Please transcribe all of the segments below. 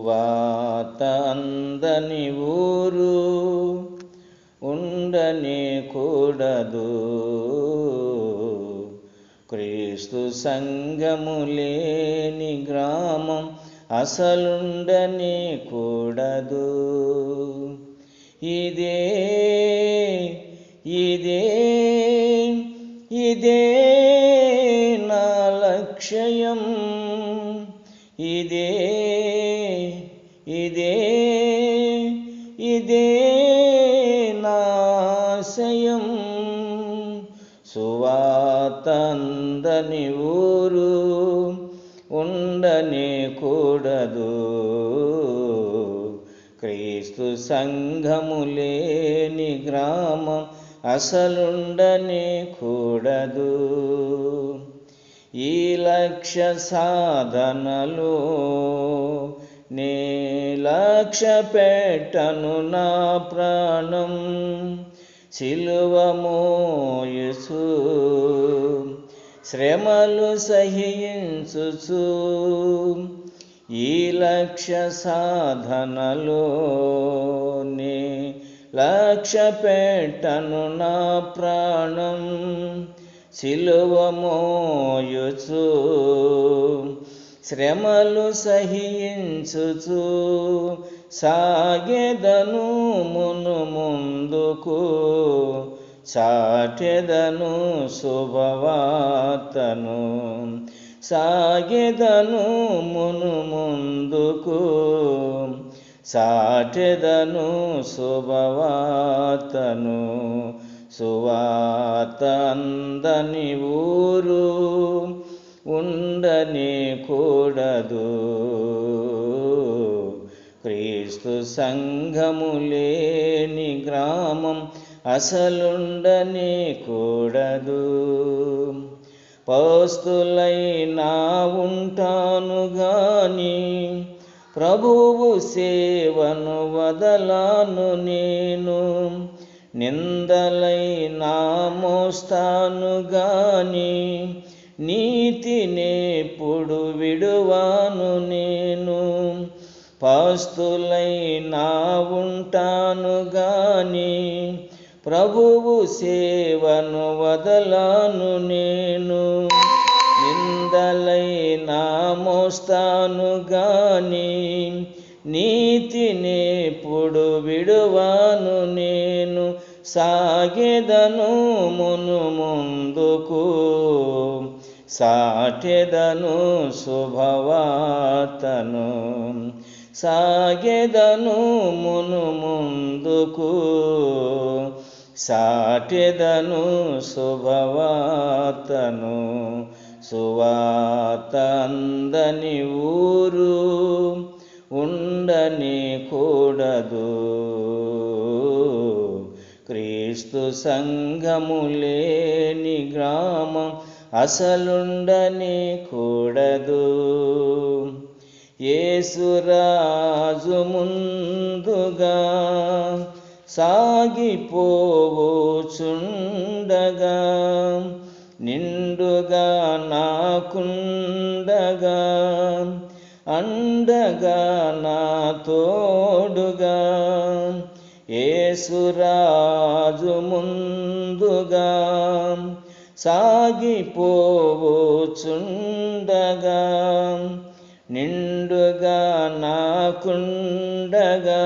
వాత అందని ఊరు ఉండని కూడదు. క్రీస్తు సంగము లేని గ్రామం అసలుండని కూడదు. ఇదే ఇదే ఇదే నా లక్ష్యం. ఇదే ఇదే ఇదే నాశయం సువాతందని ఊరు ఉండనే కూడదు. క్రీస్తు సంఘము లేని గ్రామం అసలుండనే కూడదు. లక్ష్య సాధనలో నే లక్ష పెట్టను నా ప్రాణం. సిలువమోయసు శ్రమలు సహించుచు ఈ లక్ష్య సాధనలో నే లక్ష్య పెట్టను నా ప్రాణం. సిలువమోయుచు శ్రమలు సహించుచు సాగెదను మును ముందుకు చాటెదను శుభవార్తను సాగెదను మును ముందుకు సాటెదను శుభవార్తను సువాత అందని ఊరు ఉండని కూడదు. క్రీస్తు సంఘము లేని గ్రామం అసలుండని కూడదు. పస్తులైనా ఉంటాను గాని ప్రభువు సేవను వదలాను నేను. నిందలైనా మోస్తాను గాని నీతినేప్పుడు విడువాను నేను. పాస్తులైనా ఉంటాను గాని ప్రభువు సేవను వదలాను నేను. నిందలైనా మోస్తాను గాని నీతినేప్పుడు విడువాను నేను సాగెదను మును ముందుకు సాటెదను శుభవార్తను సాగెదను మును ముందుకు సాటెదను శుభవార్తను సువాత అందని ఊరు. ఉండనికూడదు క్రీస్తు సంఘము లేని గ్రామం అసలుండని కూడదు. యేసురాజు ముందుగా సాగిపోవచుండగా నిండుగా నాకుండగా అండగా నా తోడుగా ఏసురాజు ముందుగా సాగిపోవచుండగా నిండుగా నాకుండగా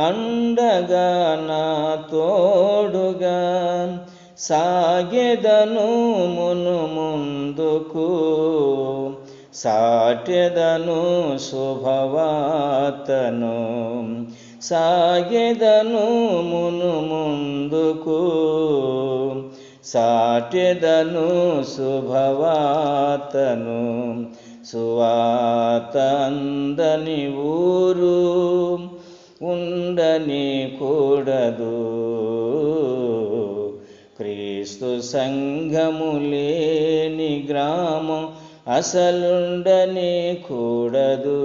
అండగా నా తోడుగా సాగెదను మును ముందుకు సాటెదను శుభవార్తను సాగెదను మును ముందుకు సాటెదను శుభవాతను సువాతందని ఊరు ఉండని కూడదు. క్రీస్తు సంఘము లేని గ్రామం అసలుండని కూడదు.